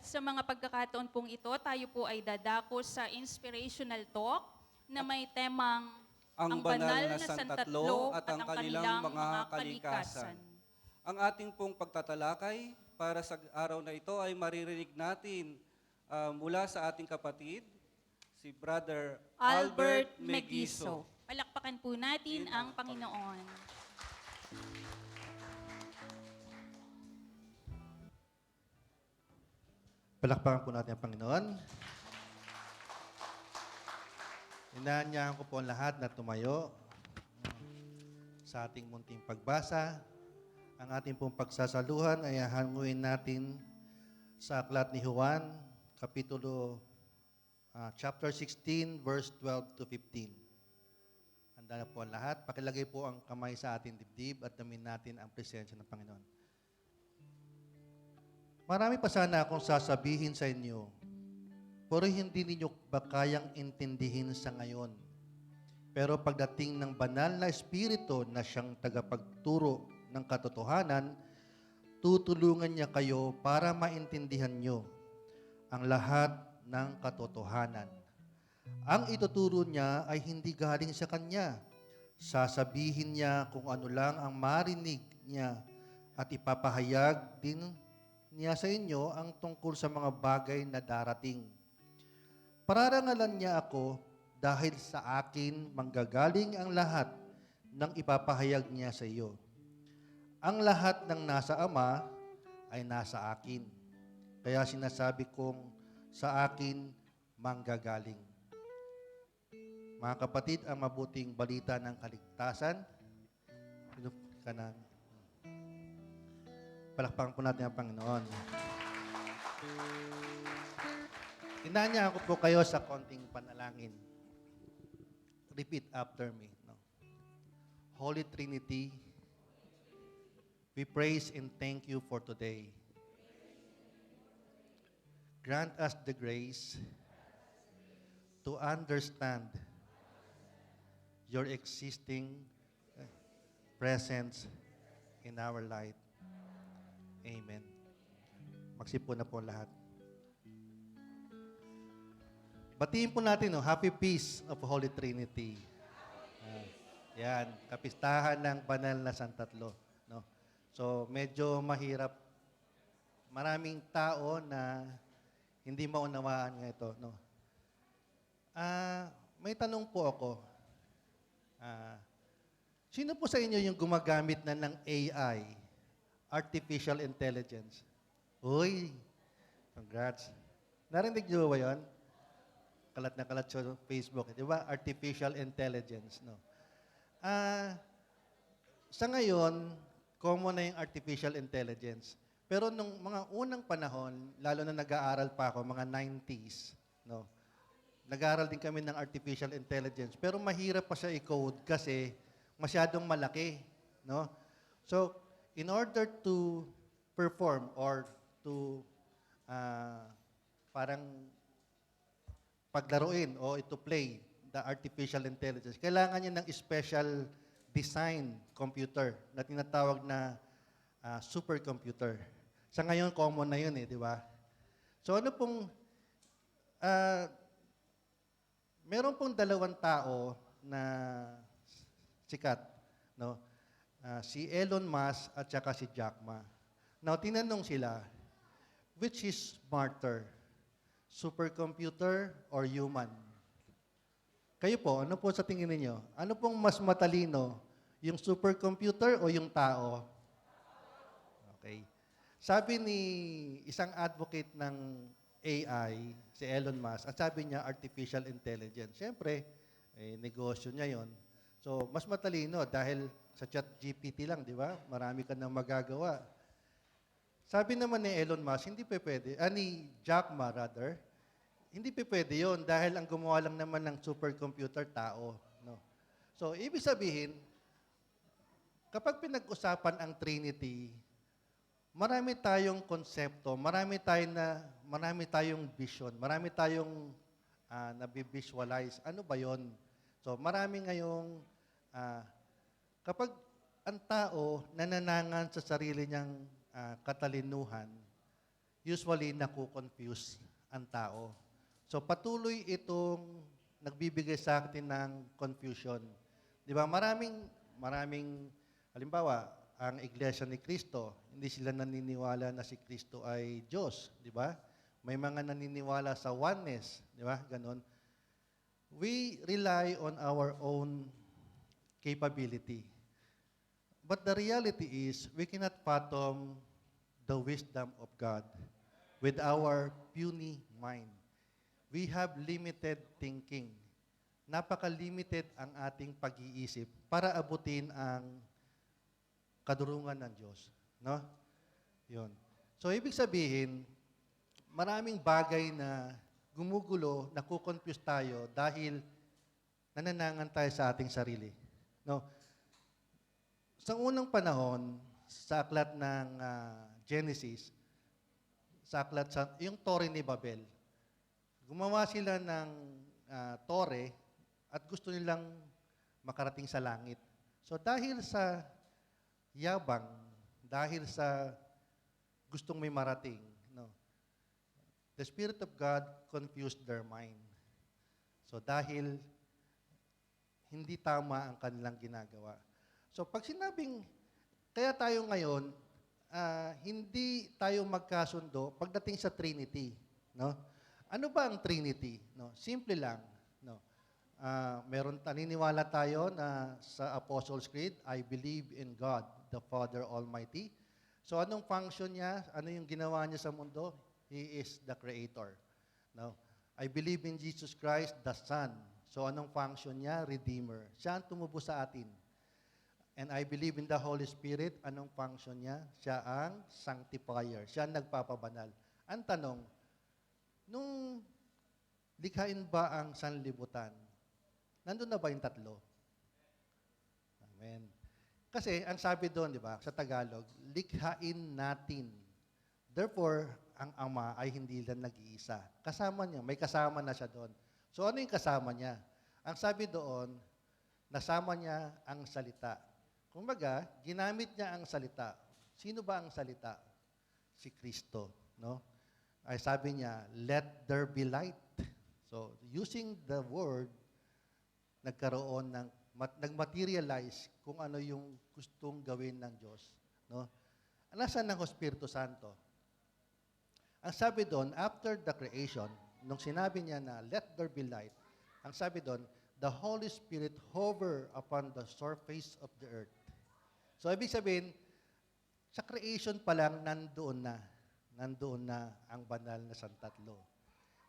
At sa mga pagkakataon pong ito, tayo po ay dadako sa inspirational talk na may temang ang banal na santatlo at ang kanilang mga kalikasan. Ang ating pong pagtatalakay para sa araw na ito ay maririnig natin ah, mula sa ating kapatid, si Brother Albert Megiso. Palakpakan po natin ang Panginoon. Palakpakan po natin ang Panginoon. Inaanyahan ko po ang lahat na tumayo sa ating munting pagbasa. Ang ating pong pagsasaluhan ay hanguin natin sa aklat ni Juan, Kapitulo ah, chapter 16, verse 12 to 15. Handa na po ang lahat. Pakilagay po ang kamay sa ating dibdib at damin natin ang presensya ng Panginoon. Marami pa sana akong sasabihin sa inyo, pero hindi ninyo ba kayang intindihin sa ngayon. Pero pagdating ng banal na espiritu na siyang tagapagturo ng katotohanan, tutulungan niya kayo para maintindihan nyo ang lahat ng katotohanan. Ang ituturo niya ay hindi galing sa kanya. Sasabihin niya kung ano lang ang marinig niya at ipapahayag din niya sa inyo ang tungkol sa mga bagay na darating. Pararangalan niya ako dahil sa akin manggagaling ang lahat ng ipapahayag niya sa iyo. Ang lahat ng nasa Ama ay nasa akin. Kaya sinasabi kong sa akin manggagaling. Mga kapatid, ang mabuting balita ng kaligtasan, ka na? Palakpakan po natin ang Panginoon. Inanya ko po kayo sa konting panalangin. Repeat after me. No? Holy Trinity, we praise and thank you for today. Grant us the grace to understand your existing uh, presence in our life. Amen. Magsipo na po lahat. Batiin po natin, no, Happy Peace of Holy Trinity. Ah, yan, kapistahan ng banal na Santatlo. No? So, medyo mahirap. Maraming tao na hindi maunawaan nga ito. No? Ah, may tanong po ako. Ah, sino po sa inyo yung gumagamit na ng AI? Artificial Intelligence. Uy, congrats. Narinig niyo ba yun? Kalat na kalat sa Facebook. Di ba? Artificial Intelligence. No? Ah, sa ngayon, common na yung artificial intelligence. Pero nung mga unang panahon, lalo na nag-aaral pa ako, mga 90s, no? Nag-aaral din kami ng artificial intelligence. Pero mahirap pa siya i-code kasi masyadong malaki, no? So, in order to perform or to ah, parang paglaruin o to play the artificial intelligence, kailangan niya ng special design computer na tinatawag na ah, supercomputer. Sa ngayon, common na yun eh, di ba? So ano pong, ah, meron pong dalawang tao na sikat, no? Ah, si Elon Musk at saka si Jack Ma. Now, tinanong sila, which is smarter? Supercomputer or human? Kayo po, ano po sa tingin ninyo? Ano pong mas matalino? Yung supercomputer o yung tao? Okay. Sabi ni isang advocate ng AI, si Elon Musk, at sabi niya artificial intelligence. Siyempre, eh, negosyo niya yon. So, mas matalino dahil sa chat GPT lang, di ba? Marami ka nang magagawa. Sabi naman ni Elon Musk, hindi pa pwede, ah, ni Jack Ma rather, hindi pa pwede yun dahil ang gumawa lang naman ng supercomputer tao. No? So, ibig sabihin, kapag pinag-usapan ang Trinity, marami tayong konsepto, marami tayong na marami tayong vision, marami tayong uh, nabivisualize. Ano ba 'yon? So, marami ngayong ah, kapag ang tao nananangan sa sarili niyang ah, katalinuhan, usually nakukonfuse ang tao. So patuloy itong nagbibigay sa atin ng confusion. Di ba? Maraming, maraming, halimbawa, ang Iglesia ni Cristo, hindi sila naniniwala na si Kristo ay Diyos. Di ba? May mga naniniwala sa oneness. Di ba? Ganon. We rely on our own capability. But the reality is, we cannot fathom the wisdom of God with our puny mind. We have limited thinking. Napaka-limited ang ating pag-iisip para abutin ang kadurungan ng Diyos. No? Yun. So, ibig sabihin, maraming bagay na gumugulo, nakukonfuse tayo dahil nananangan tayo sa ating sarili. No? Sa unang panahon, sa aklat ng ah, Genesis, sa aklat sa yung Tore ni Babel, gumawa sila ng ah, tore at gusto nilang makarating sa langit. So dahil sa yabang, dahil sa gustong may marating, no, the Spirit of God confused their mind. So dahil hindi tama ang kanilang ginagawa. So pag sinabing, kaya tayo ngayon, ah, hindi tayo magkasundo pagdating sa Trinity. No? Ano ba ang Trinity? No? Simple lang. No? Ah, meron naniniwala tayo na sa Apostles' Creed, I believe in God, the Father Almighty. So anong function niya? Ano yung ginawa niya sa mundo? He is the Creator. No? I believe in Jesus Christ, the Son. So anong function niya? Redeemer. Siya ang tumubos sa atin. And I believe in the Holy Spirit. Anong function niya? Siya ang sanctifier. Siya ang nagpapabanal. Ang tanong, nung likhain ba ang sanlibutan, nandun na ba yung tatlo? Amen. Kasi ang sabi doon, di ba, sa Tagalog, likhain natin. Therefore, ang Ama ay hindi lang nag-iisa. Kasama niya, may kasama na siya doon. So ano yung kasama niya? Ang sabi doon, nasama niya ang salita. Kumbaga, ginamit niya ang salita. Sino ba ang salita? Si Kristo, no? Ay sabi niya, let there be light. So, using the word, nagkaroon ng mat, nagmaterialize kung ano yung gustong gawin ng Diyos, no? Nasaan ang Espiritu Santo? Ang sabi doon, after the creation, nung sinabi niya na, let there be light, ang sabi doon, the Holy Spirit hover upon the surface of the earth. So, ibig sabihin, sa creation pa lang, nandoon na. Nandoon na ang banal na Santatlo.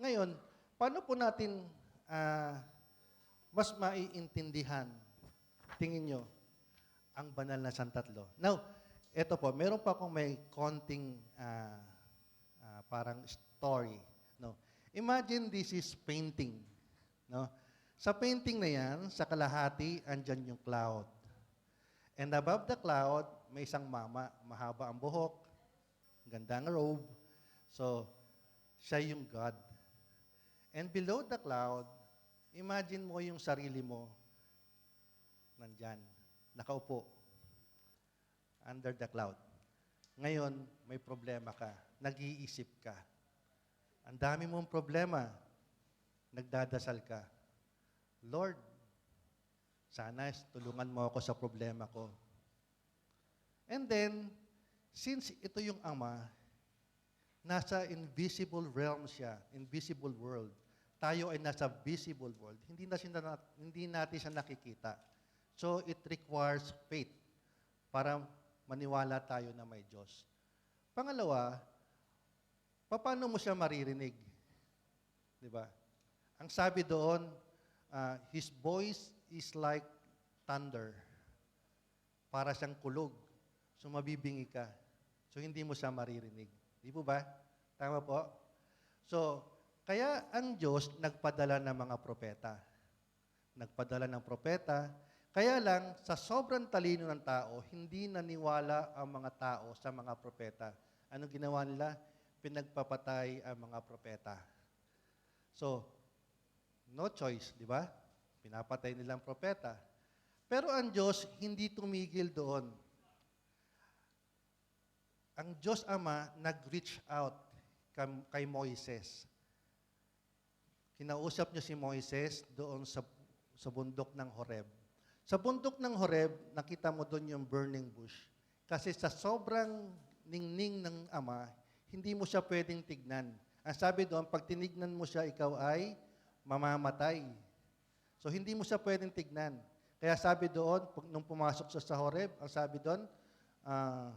Ngayon, paano po natin ah, mas maiintindihan, tingin nyo, ang banal na Santatlo? Now, eto po, meron pa akong may konting ah, ah, parang story. No? Imagine this is painting. No? Sa painting na yan, sa kalahati, andyan yung cloud. And above the cloud, may isang mama, mahaba ang buhok, ganda ang robe. So, siya yung God. And below the cloud, imagine mo yung sarili mo, nandyan, nakaupo, under the cloud. Ngayon, may problema ka, nag-iisip ka. Ang dami mong problema, nagdadasal ka. Lord, sana tulungan mo ako sa problema ko. And then, since ito yung Ama, nasa invisible realm siya, invisible world. Tayo ay nasa visible world. Hindi, na siya hindi natin siya nakikita. So, it requires faith para maniwala tayo na may Diyos. Pangalawa, paano mo siya maririnig? Di ba? Ang sabi doon, ah, His voice is like thunder. Para siyang kulog. So mabibingi ka. So hindi mo siya maririnig. Di po ba? Tama po? So, kaya ang Diyos nagpadala ng mga propeta. Nagpadala ng propeta. Kaya lang, sa sobrang talino ng tao, hindi naniwala ang mga tao sa mga propeta. Ano ginawa nila? Pinagpapatay ang mga propeta. So, no choice, di ba? Pinapatay nilang propeta. Pero ang Diyos hindi tumigil doon. Ang Diyos Ama nag-reach out. kay Moises. Kinausap niya si Moises doon sa, sa bundok ng Horeb. Sa bundok ng Horeb, nakita mo doon yung burning bush. Kasi sa sobrang ningning ng ama, hindi mo siya pwedeng tignan. Ang sabi doon, pag tinignan mo siya, ikaw ay mamamatay. So hindi mo siya pwedeng tignan. Kaya sabi doon, pag, nung pumasok siya sa Horeb, ang sabi doon, ah,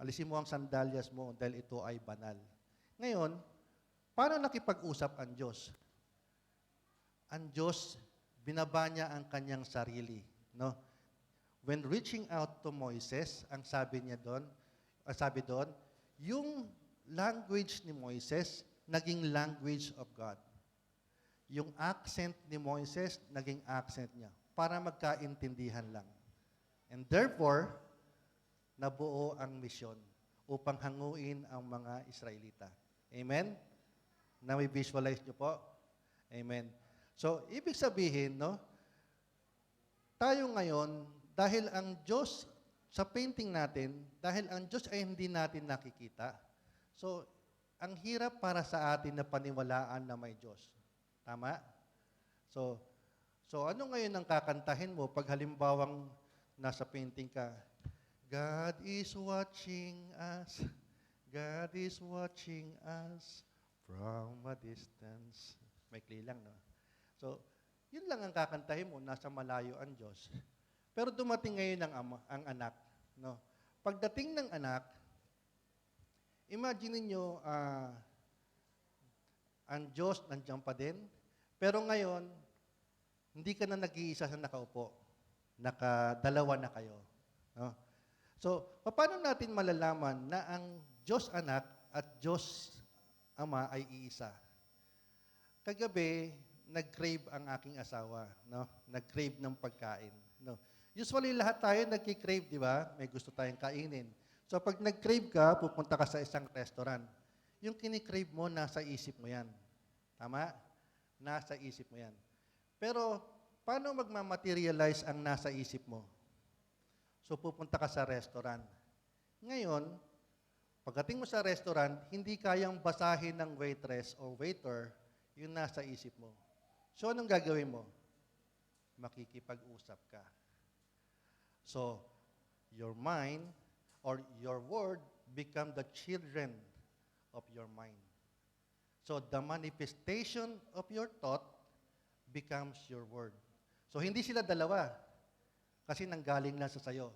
alisin mo ang sandalyas mo dahil ito ay banal. Ngayon, paano nakipag-usap ang Diyos? Ang Diyos, binaba niya ang kanyang sarili. No? When reaching out to Moises, ang sabi niya doon, ang sabi doon, yung language ni Moises, naging language of God. Yung accent ni Moises, naging accent niya para magkaintindihan lang. And therefore, nabuo ang misyon upang hanguin ang mga Israelita. Amen? Na may visualize nyo po? Amen. So, ibig sabihin, no, tayo ngayon, dahil ang Diyos, sa painting natin, dahil ang Diyos ay hindi natin nakikita, so, ang hirap para sa atin na paniwalaan na may Diyos. Tama? So, so ano ngayon ang kakantahin mo pag halimbawang nasa painting ka, God is watching us. God is watching us from a distance. May lang, no? So, yun lang ang kakantahin mo, nasa malayo ang Diyos. Pero dumating ngayon ang, ama, ang anak. No? Pagdating ng anak, imagine niyo ah, ang Diyos nandiyan pa din, pero ngayon, hindi ka na nag-iisa sa nakaupo. Nakadalawa na kayo. No? So, paano natin malalaman na ang Diyos anak at Diyos ama ay iisa? Kagabi, nag-crave ang aking asawa, no? Nag-crave ng pagkain, no? Usually lahat tayo nagki-crave, di ba? May gusto tayong kainin. So pag nag-crave ka, pupunta ka sa isang restaurant. Yung kini-crave mo, nasa isip mo yan. Tama? Nasa isip mo yan. Pero, paano magmamaterialize ang nasa isip mo? So, pupunta ka sa restaurant. Ngayon, pagdating mo sa restaurant, hindi kayang basahin ng waitress or waiter yung nasa isip mo. So, anong gagawin mo? Makikipag-usap ka. So, your mind or your word become the children of your mind. So, the manifestation of your thought becomes your word. So, hindi sila dalawa. Kasi nanggaling na sa sayo.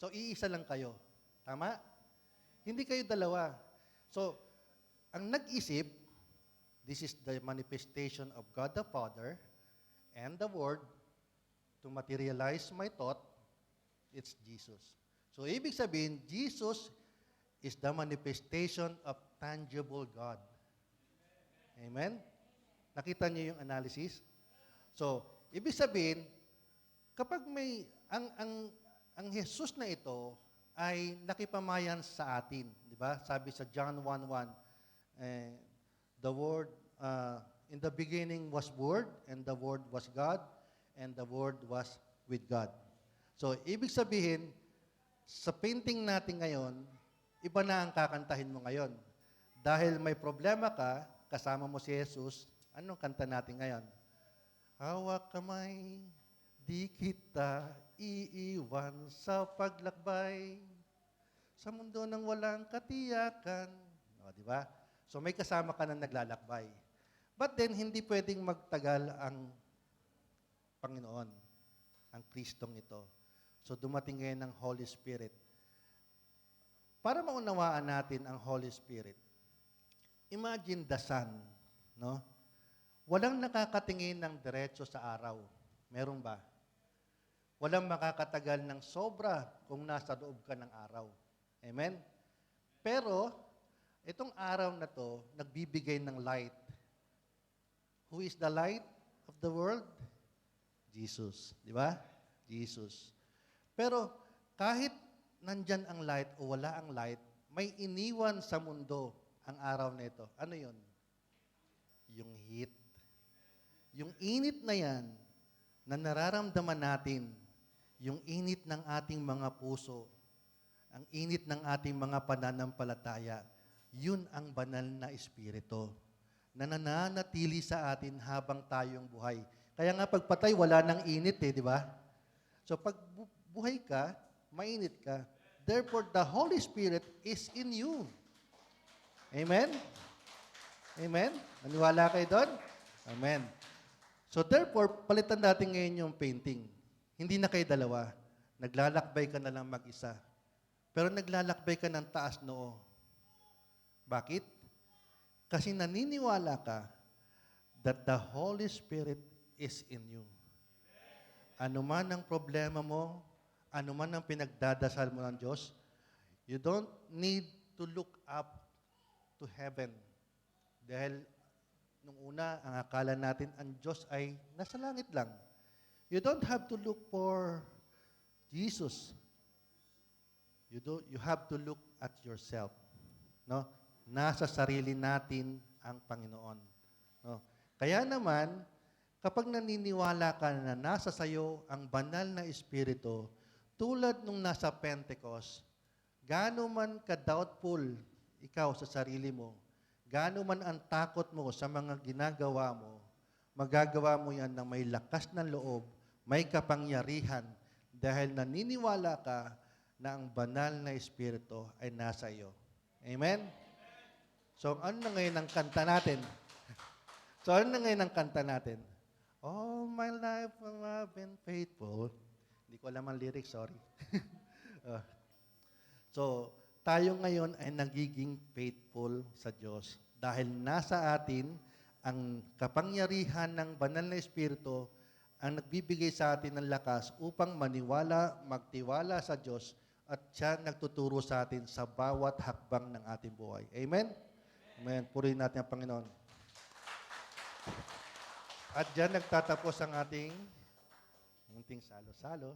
So, iisa lang kayo. Tama? Hindi kayo dalawa. So, ang nag-isip, this is the manifestation of God the Father and the Word to materialize my thought, it's Jesus. So, ibig sabihin, Jesus is the manifestation of tangible God. Amen? Nakita niyo yung analysis? So, ibig sabihin, kapag may, ang, ang, ang Jesus na ito ay nakipamayan sa atin. Di ba? Sabi sa John 1.1, eh, the Word, uh, in the beginning was Word, and the Word was God, and the Word was with God. So, ibig sabihin, sa painting natin ngayon, iba na ang kakantahin mo ngayon. Dahil may problema ka, kasama mo si Jesus, anong kanta natin ngayon? Hawak kamay, di kita iiwan sa paglakbay sa mundo ng walang katiyakan. O, di ba? So may kasama ka na naglalakbay. But then, hindi pwedeng magtagal ang Panginoon, ang Kristong ito. So dumating ngayon ang Holy Spirit. Para maunawaan natin ang Holy Spirit, imagine the sun, no? Walang nakakatingin ng diretso sa araw. Meron ba? Walang makakatagal ng sobra kung nasa loob ka ng araw. Amen? Pero, itong araw na to, nagbibigay ng light. Who is the light of the world? Jesus. Di ba? Jesus. Pero, kahit nandyan ang light o wala ang light, may iniwan sa mundo ang araw na ito. Ano yun? Yung heat. Yung init na yan, na nararamdaman natin, yung init ng ating mga puso, ang init ng ating mga pananampalataya, Yun ang banal na espiritu na nananatili sa atin habang tayong buhay. Kaya nga pagpatay, wala nang init eh, di ba? So pag bu- buhay ka, mainit ka. Therefore, the Holy Spirit is in you. Amen? Amen? Maniwala kayo doon? Amen. So therefore, palitan natin ngayon yung painting. Hindi na kayo dalawa. Naglalakbay ka na lang mag-isa. Pero naglalakbay ka ng taas noo. Bakit? Kasi naniniwala ka that the Holy Spirit is in you. Ano man ang problema mo, ano man ang pinagdadasal mo ng Diyos, you don't need to look up to heaven. Dahil nung una, ang akala natin, ang Diyos ay nasa langit lang. You don't have to look for Jesus. You, do, you have to look at yourself. No? Nasa sarili natin ang Panginoon. No? Kaya naman, kapag naniniwala ka na nasa sayo ang banal na Espiritu, tulad nung nasa Pentecost, gaano man ka-doubtful ikaw sa sarili mo, gaano man ang takot mo sa mga ginagawa mo, magagawa mo yan na may lakas ng loob, may kapangyarihan, dahil naniniwala ka na ang banal na Espiritu ay nasa iyo. Amen? So, ano na ngayon ang kanta natin? so, ano na ngayon ang kanta natin? All my life I've been faithful. Hindi ko alam ang lyrics, sorry. Ah. so, tayo ngayon ay nagiging faithful sa Diyos dahil nasa atin ang kapangyarihan ng banal na Espiritu ang nagbibigay sa atin ng lakas upang maniwala, magtiwala sa Diyos at siya nagtuturo sa atin sa bawat hakbang ng ating buhay. Amen? Amen. Purihin natin ang Panginoon. At dyan nagtatapos ang ating munting salo-salo.